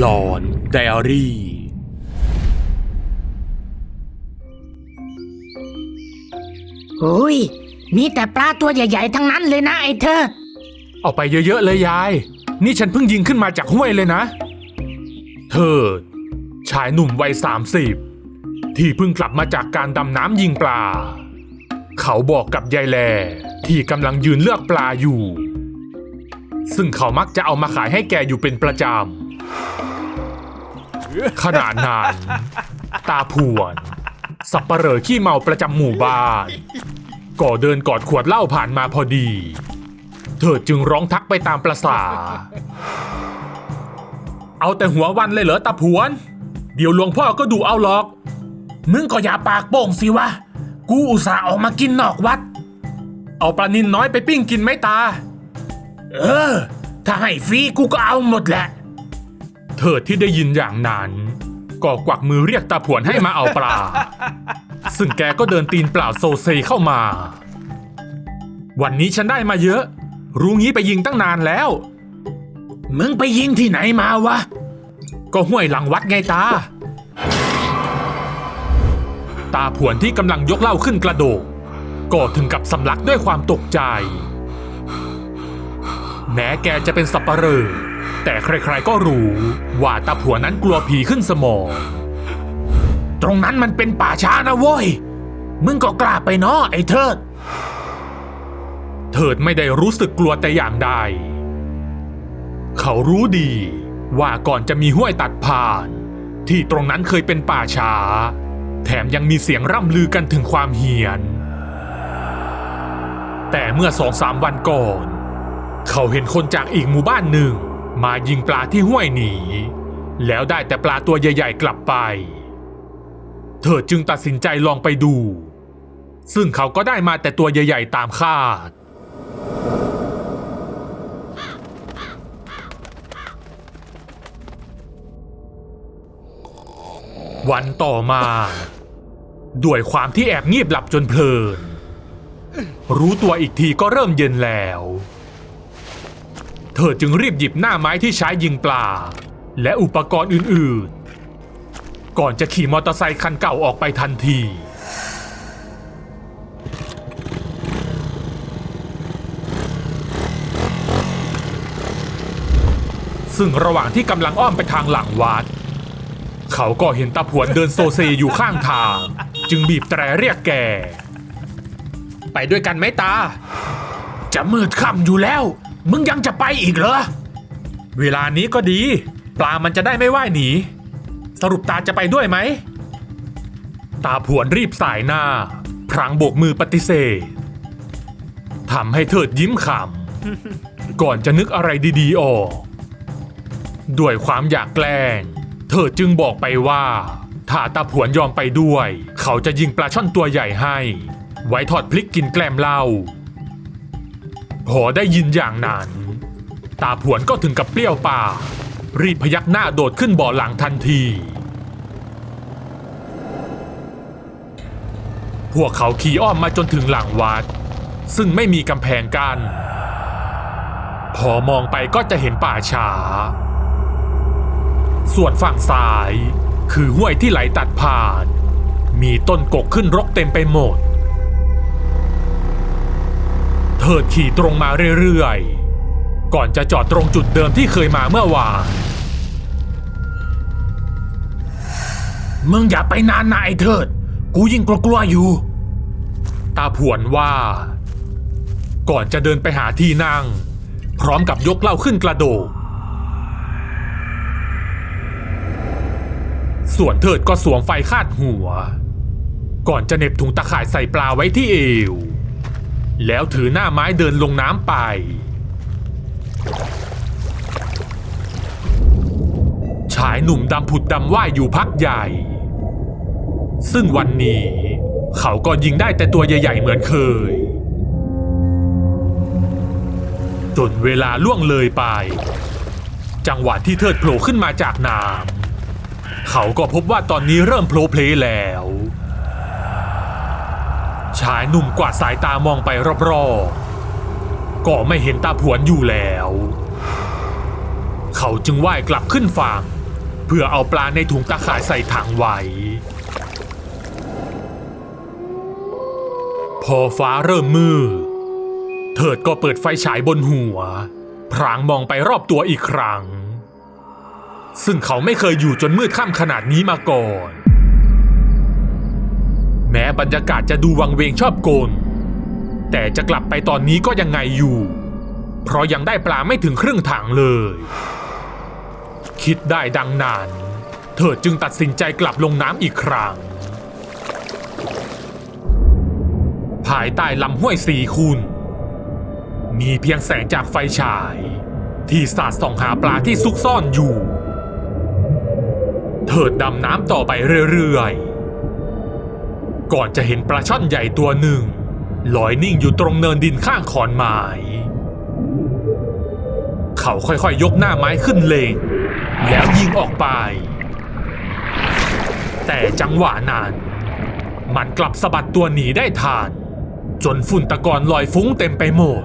หลอนไดอารี่ โอ้ย มีแต่ปลาตัวใหญ่ๆ ทั้งนั้นเลยนะไอ้เธอ เอาไปเยอะๆเลยยาย นี่ฉันเพิ่งยิงขึ้นมาจากห้วยเลยนะเถิดชายหนุ่มวัยสามสิบที่เพิ่งกลับมาจากการดำน้ำยิงปลา เขาบอกกับยายแลที่กำลังยืนเลือกปลาอยู่ ซึ่งเขามักจะเอามาขายให้แกอยู่เป็นประจำ ขนาดนั้น ตาผวน สับปะเหร่อขี้เมาประจำหมู่บ้านก็เดินกอดขวดเหล้าผ่านมาพอดี เธอจึงร้องทักไปตามประษาเอาแต่หัววันเลยเหรอตาผวน เดี๋ยวหลวงพ่อก็ดูเอาหรอก มึงก็อย่าปากโป่งสิวะ กูอุตส่าห์ออกมากินนอกวัด เอาปลานินน้อยไปปิ้งกินไหมตา เออ ถ้าให้ฟรีกูก็เอาหมดแหละ เธอที่ได้ยินอย่างนั้น ก็กวักมือเรียกตาผวนให้มาเอาปลา ซึ่งแกก็เดินตีนเปล่าโซเซเข้ามา วันนี้ฉันได้มาเยอะ รู้งี้ไปยิงตั้งนานแล้ว มึงไปยิงที่ไหนมาวะ ก็ห้วยหลังวัดไงตา ตาผวนที่กำลังยกเหล้าขึ้นกระโดดก็ถึงกับสำลักด้วยความตกใจ แม้แกจะเป็นสับปะเหร่อ แต่ใครๆก็รู้ ว่าตาผัวนั้นกลัวผีขึ้นสมองตรงนั้นมันเป็นป่าช้านะเว้ย มึงก็กล้าไปเนาะไอ้เทิดเถิดไม่ได้รู้สึกกลัวแต่อย่างใด เขารู้ดี ว่าก่อนจะมีห้วยตัดผ่าน ที่ตรงนั้นเคยเป็นป่าช้า แถมยังมีเสียงร่ำลือกันถึงความเฮี้ยน แต่เมื่อสองสามวันก่อน เขาเห็นคนจากอีกหมู่บ้านหนึ่ง มายิงปลาที่ห้วยหนี แล้วได้แต่ปลาตัวใหญ่ ๆ กลับไป เธอจึงตัดสินใจลองไปดู ซึ่งเขาก็ได้มาแต่ตัวใหญ่ ๆ ตามคาด วันต่อมา ด้วยความที่แอบงีบหลับจนเพลิน รู้ตัวอีกทีก็เริ่มเย็นแล้ว เธอจึงรีบหยิบหน้าไม้ที่ใช้ยิงปลา และอุปกรณ์อื่นๆ ก่อนจะขี่มอเตอร์ไซค์คันเก่าออกไปทันที ซึ่งระหว่างที่กำลังอ้อมไปทางหลังวัด เขาก็เห็นตาผวนเดินโซเซอยู่ข้างทาง จึงบีบแตรเรียกแก ไปด้วยกันไหมตา จะมืดค่ำอยู่แล้ว มึงยังจะไปอีกเหรอ เวลานี้ก็ดี ปลามันจะได้ไม่ว่ายหนี สรุปตาจะไปด้วยไหม ตาผวนรีบสายหน้า พรางโบกมือปฏิเสธทำให้เถิดยิ้มขำ ก่อนจะนึกอะไรดีๆออก ด้วยความอยากแกล้ง เธอจึงบอกไปว่าถ้าตาผวนยอมไปด้วย เขาจะยิงปลาช่อนตัวใหญ่ให้ ไว้ทอดพลิกกินแกล้มเหล้า พอได้ยินอย่างนั้น ตาผวนก็ถึงกับเปรี้ยวปากรีบพยักหน้าโดดขึ้นบ่อหลังทันที พวกเขาขี่อ้อมมาจนถึงหลังวัด ซึ่งไม่มีกำแพงกัน้นพอมองไปก็จะเห็นป่าช้า ส่วนฝั่งซ้าย คือห้วยที่ไหลตัดผ่าน มีต้นกกขึ้นรกเต็มไปหมด เถิดขี่ตรงมาเรื่อยๆ ก่อนจะจอดตรงจุดเดิมที่เคยมาเมื่อวานมึงอย่าไปนานนะไอ้เถิด กูยิ่งกลัวๆอยู่ ตาผวนว่า ก่อนจะเดินไปหาที่นั่ง พร้อมกับยกเหล้าขึ้นกระโดดส่วนเถิดก็สวมไฟคาดหัว ก่อนจะเน็บถุงตะข่ายใส่ปลาไว้ที่เอว แล้วถือหน้าไม้เดินลงน้ำไป ชายหนุ่มดำผุดดำว่ายอยู่พักใหญ่ ซึ่งวันนี้ เขาก็ยิงได้แต่ตัวใหญ่ ๆ เหมือนเคย จนเวลาล่วงเลยไป จังหวะที่เทิดโผล่ขึ้นมาจากน้ำเขาก็พบว่าตอนนี้เริ่มโผล่เพลแล้ว ชายหนุ่มกวาดสายตามองไปรอบๆ ก็ไม่เห็นตาผวนอยู่แล้ว เขาจึงว่ายกลับขึ้นฝั่ง เพื่อเอาปลาในถุงตะข่ายใส่ถังไว้ พอฟ้าเริ่มมืดเถิดก็เปิดไฟฉายบนหัว พรางมองไปรอบตัวอีกครั้ง ซึ่งเขาไม่เคยอยู่จนมืดค่ำขนาดนี้มาก่อน แม้บรรยากาศจะดูวังเวงชอบโกลแต่จะกลับไปตอนนี้ก็ยังไงอยู่ เพราะยังได้ปลาไม่ถึงครึ่งถังเลย คิดได้ดังนั้นเถิดจึงตัดสินใจกลับลงน้ำอีกครั้ง ภายใต้ลำห้วยสีคุณ มีเพียงแสงจากไฟฉาย ที่สาดส่องหาปลาที่ซุกซ่อนอยู่เถิดดำน้ำต่อไปเรื่อยๆ ก่อนจะเห็นปลาช่อนใหญ่ตัวหนึ่งลอยนิ่งอยู่ตรงเนินดินข้างขอนไม้เขาค่อยๆยกหน้าไม้ขึ้นเลงแล้วยิงออกไป แต่จังหวะนั้นมันกลับสะบัดตัวหนีได้ทันจนฝุ่นตะกอนลอยฟุ้งเต็มไปหมด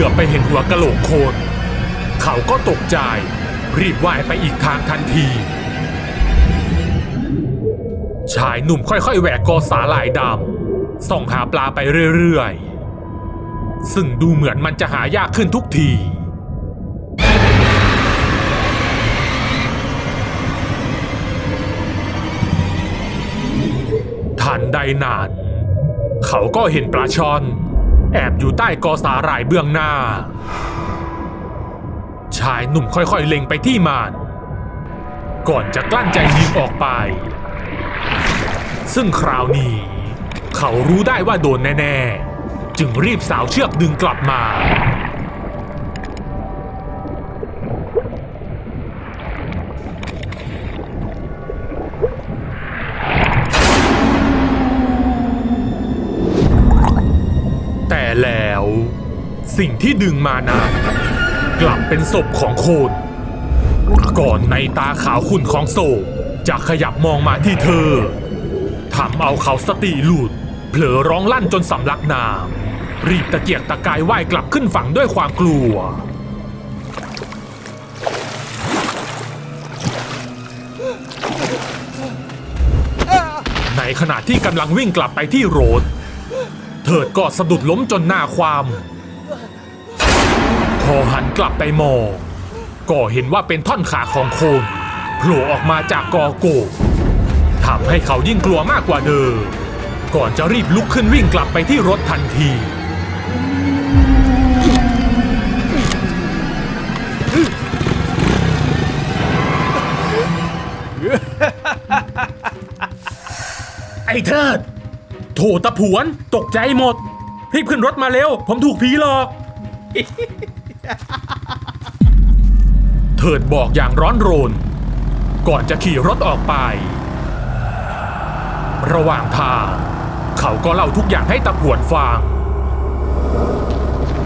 ลือบไปเห็นหัวกะโหลกโคน เขาก็ตกใจ รีบว่ายไปอีกทางทันที ชายหนุ่มค่อยๆแหวกกอสาหร่ายดำส่องหาปลาไปเรื่อยๆ ซึ่งดูเหมือนมันจะหายากขึ้นทุกทีทันใดนั้นเขาก็เห็นปลาช่อน แอบอยู่ใต้กอสาหร่ายเบื้องหน้า ชายหนุ่มค่อยๆเล็งไปที่มันก่อนจะกลั้นใจยิงออกไป ซึ่งคราวนี้ เขารู้ได้ว่าโดนแน่ ๆ จึงรีบสาวเชือกดึงกลับมา ที่ดึงมานั้นกลับเป็นศพของโคนก่อนในตาขาวขุ่นของโศกจะขยับมองมาที่เธอทำเอาเขาสติหลุด เผลอร้องลั่นจนสำลักน้ำรีบตะเกียกตะกายว่ายกลับขึ้นฝั่งด้วยความกลัว ในขณะที่กำลังวิ่งกลับไปที่โรถเถิดก็สะดุดล้มจนหน้าความ พอหันกลับไปมอง ก็เห็นว่าเป็นท่อนขาของโคนโผล่ออกมาจากกอโกกทำให้เขายิ่งกลัวมากกว่าเดิม ก่อนจะรีบลุกขึ้นวิ่งกลับไปที่รถทันทีไอ้เทิดโถตะผวน ตกใจหมดรีบขึ้นรถมาเร็ว ผมถูกผีหลอก เถิดบอกอย่างร้อนรน ก่อนจะขี่รถออกไป ระหว่างทาง เขาก็เล่าทุกอย่างให้ตะผวนฟัง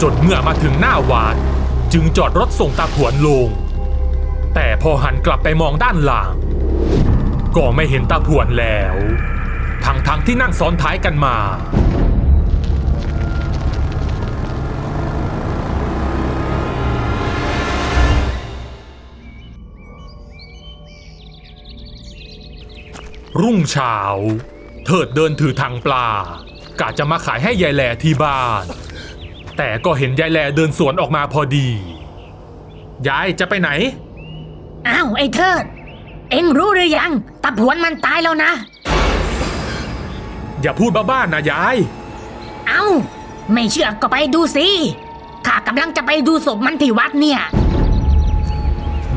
จนเมื่อมาถึงหน้าวัดจึงจอดรถส่งตาผวนลง แต่พอหันกลับไปมองด้านหลัง ก็ไม่เห็นตาผวนแล้ว ทั้งทั้งที่นั่งซ้อนท้ายกันมา รุ่งเช้า เถิดเดินถือถังปลากะจะมาขายให้ยายแหล่ที่บ้าน แต่ก็เห็นยายแหล่เดินสวนออกมาพอดี ยายจะไปไหน อ้าวไอ้เทิด เอ็งรู้หรือยังตาผวนมันตายแล้วนะ อย่าพูดบ้าๆนะยาย เอ้า ไม่เชื่อก็ไปดูสิข้ากำลังจะไปดูศพมันที่วัดเนี่ย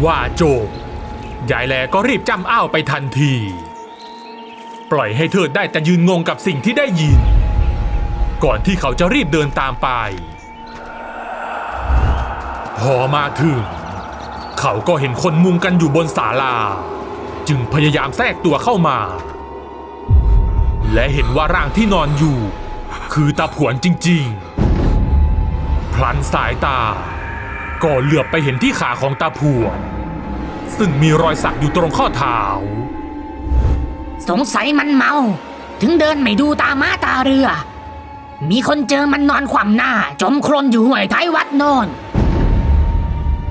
ว่าโจบยายแลก็รีบจำอ้าวไปทันที ปล่อยให้เธอได้แต่ยืนงงกับสิ่งที่ได้ยิน ก่อนที่เขาจะรีบเดินตามไป พอมาถึง เขาก็เห็นคนมุงกันอยู่บนศาลา จึงพยายามแทรกตัวเข้ามา และเห็นว่าร่างที่นอนอยู่ คือตาผวนจริง ๆ พลันสายตา ก็เหลือบไปเห็นที่ขาของตาผวน ซึ่งมีรอยสักอยู่ตรงข้อเท้า สงสัยมันเมา ถึงเดินไม่ดูตาม้าตาเรือ มีคนเจอมันนอนขวำหน้า จมโคลนอยู่ห้วยท้ายวัดโนน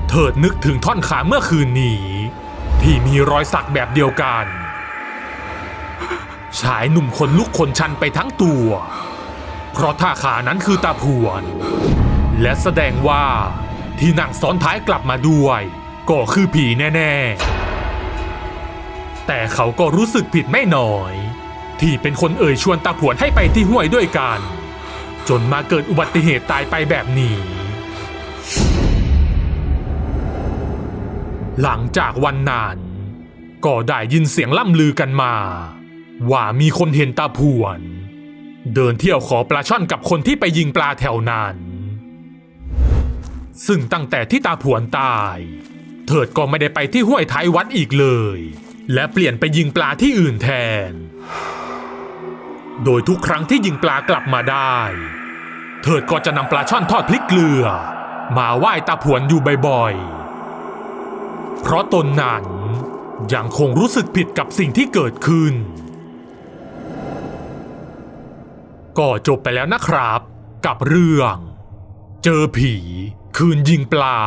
เถิดนึกถึงท่อนขาเมื่อคืนนี้ ที่มีรอยสักแบบเดียวกัน ชายหนุ่มคนลุกคนชันไปทั้งตัว เพราะท่าขานั้นคือตาผวน และแสดงว่าที่นั่งซ้อนท้ายกลับมาด้วย ก็คือผีแน่ ๆ แต่เขาก็รู้สึกผิดไม่น้อย ที่เป็นคนเอ่ยชวนตาผวนให้ไปที่ห้วยด้วยกัน จนมาเกิดอุบัติเหตุตายไปแบบนี้ หลังจากวันนั้นก็ได้ยินเสียงล่ำลือกันมา ว่ามีคนเห็นตาผวน เดินเที่ยวขอปลาช่อนกับคนที่ไปยิงปลาแถวนั้นซึ่งตั้งแต่ที่ตาผวนตาย เถิดก็ไม่ได้ไปที่ห้วยท้ายวัดอีกเลย และเปลี่ยนไปยิงปลาที่อื่นแทน โดยทุกครั้งที่ยิงปลากลับมาได้เถิดก็จะนำปลาช่อนทอดพริกเกลือ มาไหว้ตาผวนอยู่บ่อยๆ เพราะตนนั้นยังคงรู้สึกผิดกับสิ่งที่เกิดขึ้น ก็จบไปแล้วนะครับ กับเรื่อง เจอผีคืนยิงปลา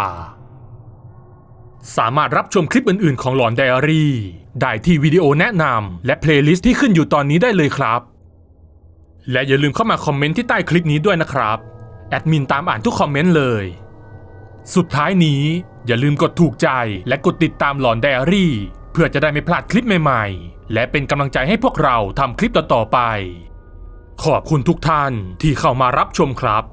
สามารถรับชมคลิปอื่นๆของหลอนไดอารี่ ได้ที่วิดีโอแนะนำและเพลย์ลิสต์ที่ขึ้นอยู่ตอนนี้ได้เลยครับ และอย่าลืมเข้ามาคอมเมนต์ที่ใต้คลิปนี้ด้วยนะครับ แอดมินตามอ่านทุกคอมเมนต์เลย สุดท้ายนี้อย่าลืมกดถูกใจและกดติดตามหลอนไดอารี่ เพื่อจะได้ไม่พลาดคลิปใหม่ๆ และเป็นกำลังใจให้พวกเราทำคลิปต่อๆไป ขอบคุณทุกท่านที่เข้ามารับชมครับ